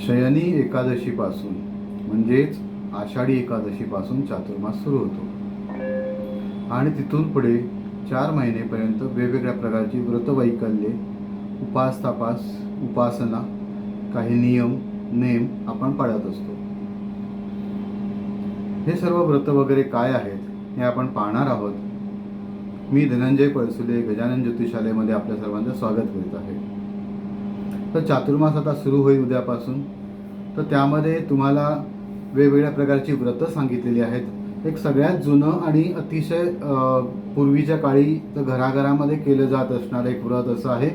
शयनी एकादशीपासून म्हणजेच आषाढी एकादशीपासून चातुर्मास सुरू होतो. आणि तिथून पुढे चार महिनेपर्यंत वेगवेगळ्या प्रकारची व्रतवैकल्ये उपास तपास उपासना काही नियम नेम आपण पाळत असतो. हे सर्व व्रत वगैरे काय आहेत हे आपण पाहणार आहोत. मी धनंजय पळसुले गजानन ज्योतिषालयमध्ये आपल्या सर्वांचं स्वागत करीत आहे. तर चातुर्मास आता सुरू होईल उद्यापासून. तर त्यामध्ये तुम्हाला वेगवेगळ्या प्रकारची व्रतं सांगितलेली आहेत. एक सगळ्यात जुनं आणि अतिशय पूर्वीच्या काळी तर घराघरामध्ये केलं जात असणारं एक व्रत असं आहे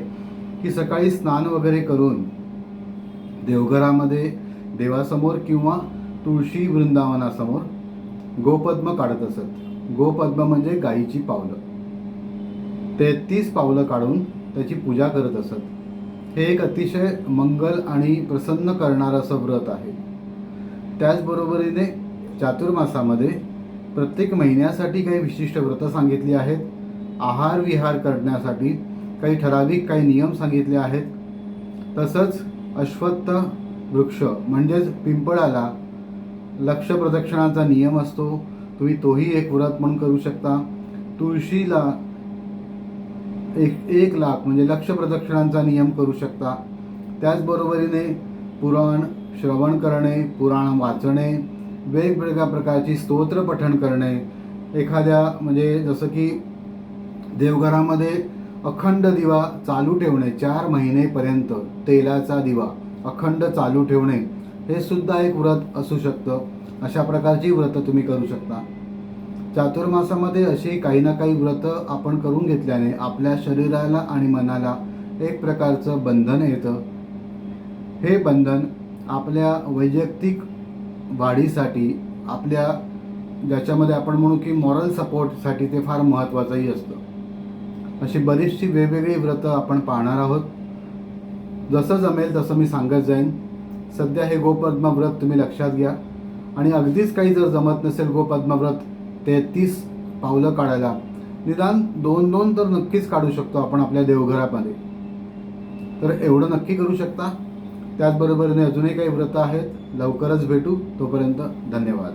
की सकाळी स्नान वगैरे करून देवघरामध्ये देवासमोर किंवा तुळशी वृंदावनासमोर गोपद्म काढत असत. गोपद्म म्हणजे गायीची पावलं. तेहतीस पावलं काढून त्याची पूजा करत असत. हे एक अतिशय मंगल आणि प्रसन्न करणारं असं व्रत आहे. त्याचबरोबरीने चातुर्मासामध्ये प्रत्येक महिन्यासाठी काही विशिष्ट व्रतं सांगितली आहेत. आहार विहार करण्यासाठी काही ठराविक काही नियम सांगितले आहेत. तसंच अश्वत्थ वृक्ष म्हणजेच पिंपळाला लक्ष प्रदक्षिणाचा नियम असतो. तुम्ही तोही एक व्रत म्हणून करू शकता. तुळशीला एक एक लाख म्हणजे लक्ष प्रदक्षिणांचा नियम करू शकता. त्याचबरोबरीने पुराण श्रवण करणे पुराण वाचणे वेगवेगळ्या प्रकारची स्तोत्र पठण करणे. एखाद्या म्हणजे जसं की देवघरामध्ये अखंड दिवा चालू ठेवणे चार महिनेपर्यंत तेलाचा दिवा अखंड चालू ठेवणे हे सुद्धा एक व्रत असू शकतं. अशा प्रकारची व्रतं तुम्ही करू शकता. चातुर्मासामध्ये अशी काही ना काही व्रतं आपण करून घेतल्याने आपल्या शरीराला आणि मनाला एक प्रकारचं बंधन येतं. हे बंधन आपल्या वैयक्तिक वाढीसाठी आपल्या ज्याच्यामध्ये आपण म्हणू की मॉरल सपोर्टसाठी ते फार महत्त्वाचंही असतं. अशी बरीचशी वेगवेगळी व्रतं आपण पाहणार आहोत. जसं जमेल तसं मी सांगत जाईन. सध्या हे गोपद्म व्रत तुम्ही लक्षात घ्या. आणि अगदीच काही जर जमत नसेल गोपद्म व्रत तेहतीस पावलं काढायला. निदान दोन दोन तर नक्कीच काढू शकतो आपण आपल्या देवघरामध्ये. तर एवढं नक्की करू शकता? त्याचबरोबरीने अजूनही काही व्रत आहेत. लवकरच भेटू. तोपर्यंत धन्यवाद.